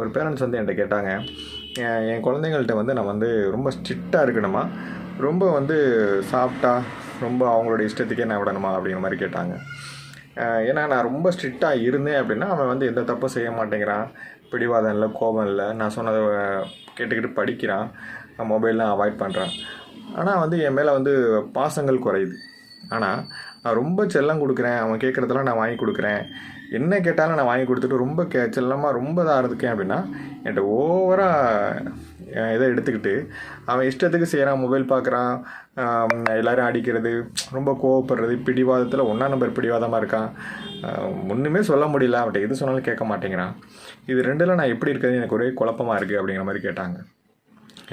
ஒரு பேரண்ட்ஸ் வந்து என்கிட்ட கேட்டாங்க. என் குழந்தைங்கள்ட்ட வந்து நான் வந்து ரொம்ப ஸ்ட்ரிக்டாக இருக்கணுமா? ரொம்ப வந்து சாஃப்டாக ரொம்ப அவங்களோட இஷ்டத்துக்கே நான் விடணுமா? அப்படிங்கிற மாதிரி கேட்டாங்க. ஏன்னா நான் ரொம்ப ஸ்ட்ரிக்டாக இருந்தேன் அப்படின்னா அவன் வந்து எந்த தப்பும் செய்ய மாட்டேங்கிறான். பிடிவாதம் இல்லை கோபம் இல்லை. நான் சொன்னதை கேட்டுக்கிட்டு படிக்கிறான். மொபைல்லாம் அவாய்ட் பண்ணுறான் ஆனால் வந்து என் மேலே வந்து பாசங்கள் குறையுது. ஆனால் நான் ரொம்ப செல்லம் கொடுக்குறேன். அவன் கேட்குறதெல்லாம் நான் வாங்கி கொடுக்குறேன். என்ன கேட்டாலும் நான் வாங்கி கொடுத்துட்டு ரொம்ப கே செல்லமாக ரொம்ப இதாக இருக்கேன் அப்படின்னா என்கிட்ட ஓவராக இதை எடுத்துக்கிட்டு அவன் இஷ்டத்துக்கு செய்கிறான் மொபைல் பார்க்குறான் எல்லோரும் அடிக்கிறது ரொம்ப கோவப்படுறது பிடிவாதத்தில் ஒன்றா நம்பர் பிடிவாதமாக இருக்கான். ஒன்றுமே சொல்ல முடியல. அவன்கிட்ட எது சொன்னாலும் கேட்க மாட்டேங்கிறான். இது ரெண்டில் நான் எப்படி இருக்கிறது எனக்கு ஒரே குழப்பமாக இருக்குது அப்படிங்கிற மாதிரி கேட்டாங்க.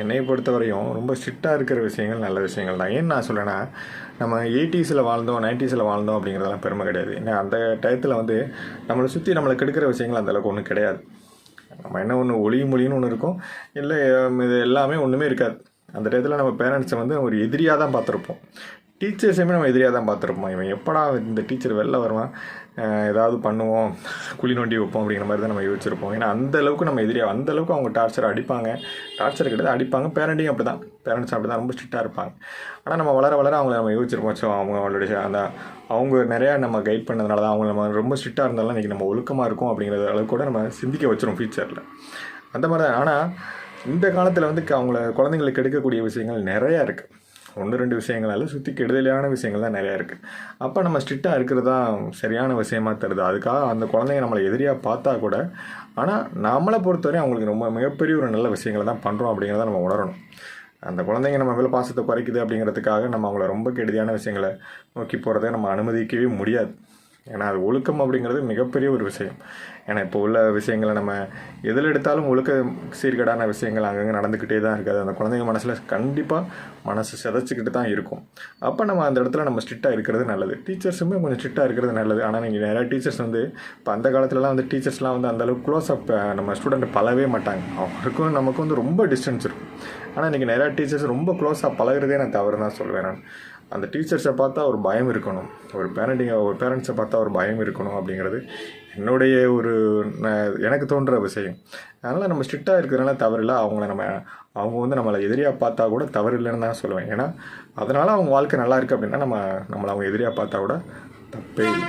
என்னை பொறுத்தவரையும் ரொம்ப ஸ்ட்ரிக்டாக இருக்கிற விஷயங்கள் நல்ல விஷயங்கள் தான். ஏன்னு நான் சொல்லேன்னா நம்ம எயிட்டிஸில் வாழ்ந்தோம் நைன்ட்டீஸில் வாழ்ந்தோம் அப்படிங்கிறதெல்லாம் பெருமை கிடையாது. ஏன்னா அந்த டயத்தில் வந்து நம்மளை சுற்றி நம்மளை கெடுக்கிற விஷயங்கள் அந்தளவுக்கு ஒன்றும் கிடையாது. நம்ம என்ன ஒன்று ஒளி மொழின்னு ஒன்று இருக்கும். இல்லை இது எல்லாமே ஒன்றுமே இருக்காது. அந்த டயத்தில் நம்ம பேரண்ட்ஸை வந்து ஒரு எதிரியாக தான் பார்த்துருப்போம். டீச்சர்ஸையுமே நம்ம எதிரியாக தான் பார்த்துருப்போம். இவன் எப்படா இந்த டீச்சர் வெளில வருவான்? ஏதாவது பண்ணுவோம். குழி நோண்டி வைப்போம் அப்படிங்கிற மாதிரி தான் நம்ம யோசிச்சிருப்போம். ஏன்னா அந்த அளவுக்கு நம்ம எதிரியாக அந்த அளவுக்கு அவங்க டார்ச்சர் அடிப்பாங்க. டார்ச்சர் கிடையாது அடிப்பாங்க. பேரண்ட்டையும் அப்படி தான் பேரண்ட்ஸ் அப்படி தான் ரொம்ப ஸ்ட்ரிக்டாக இருப்பாங்க. ஆனால் நம்ம வளர வளர அவங்கள நம்ம யோசிச்சிருப்போம். ஸோ அவங்க அவங்களுடைய அந்த அவங்க நிறையா நம்ம கைட் பண்ணதுனால தான் அவங்க நம்ம ரொம்ப ஸ்ட்ரிக்டாக இருந்தாலும் இன்றைக்கி நம்ம ஒழுக்கமாக இருக்கும் அப்படிங்கிற அளவுக்கு கூட நம்ம சிந்திக்க வச்சிரும் ஃபியூச்சரில் அந்த மாதிரி தான். ஆனால் இந்த காலத்தில் வந்து க- அவங்கள குழந்தைங்களுக்கு எடுக்கக்கூடிய விஷயங்கள் நிறையா இருக்குது ஒன்று ரெண்டு விஷயங்களால சுற்றி கெடுதலான விஷயங்கள் தான் நிறையா இருக்குது அப்போ நம்ம ஸ்ட்ரிக்டாக இருக்கிறது தான் சரியான விஷயமா தருது அதுக்காக அந்த குழந்தைங்க நம்மளை எதிரியாக பார்த்தா கூட ஆனால் நம்மளை பொறுத்தவரை அவங்களுக்கு ரொம்ப மிகப்பெரிய ஒரு நல்ல விஷயங்களை தான் பண்ணுறோம் அப்படிங்கிறத நம்ம உணரணும். அந்த குழந்தைங்க நம்ம மேலே பாசத்தை குறைக்குது அப்படிங்கிறதுக்காக நம்ம அவங்கள ரொம்ப கெடுதியான விஷயங்களை நோக்கி போகிறத நம்ம அனுமதிக்கவே முடியாது. ஏன்னா அது ஒழுக்கம் அப்படிங்கிறது மிகப்பெரிய ஒரு விஷயம். ஏன்னா இப்போ உள்ள விஷயங்களை நம்ம எதில் எடுத்தாலும் ஒழுக்க சீர்கேடான விஷயங்கள் அங்கங்கே நடந்துக்கிட்டே தான் இருக்காது. அந்த குழந்தைங்க மனசில் கண்டிப்பாக மனசு சிதைச்சிக்கிட்டு தான் இருக்கும். அப்போ நம்ம அந்த இடத்துல நம்ம ஸ்ட்ரிக்டாக இருக்கிறது நல்லது. டீச்சர்ஸுமே கொஞ்சம் ஸ்ட்ரிக்டாக இருக்கிறது நல்லது. ஆனால் நீங்கள் நிறையா டீச்சர்ஸ் வந்து இப்போ அந்த காலத்துலலாம் வந்து டீச்சர்ஸ்லாம் வந்து அந்தளவுக்கு க்ளோஸ் அப் நம்ம ஸ்டூடெண்ட் பழவே மாட்டாங்க. அவருக்கும் நமக்கு வந்து ரொம்ப டிஸ்டன்ஸ் இருக்கும். ஆனால் இன்றைக்கி நிறையா டீச்சர்ஸ் ரொம்ப க்ளோஸாக பழகுறதே நான் தவறு தான் சொல்வேன் நான். அந்த டீச்சர்ஸை பார்த்தா ஒரு பயம் இருக்கணும். ஒரு பேரண்டிங்க ஒரு பேரண்ட்ஸை பார்த்தா ஒரு பயம் இருக்கணும் அப்படிங்கிறது என்னுடைய ஒரு எனக்கு தோன்ற விஷயம். அதனால் நம்ம ஸ்ட்ரிக்டாக இருக்கிறதுனால தவறில்லை. அவங்கள நம்ம அவங்க வந்து நம்மளை எதிரியாக பார்த்தா கூட தவறு இல்லைன்னு தான் சொல்லுவேன். ஏன்னா அதனால் அவங்க வாழ்க்கை நல்லா இருக்குது அப்படின்னா நம்ம நம்மளை அவங்க எதிரியாக பார்த்தா கூட தப்பே இல்லை.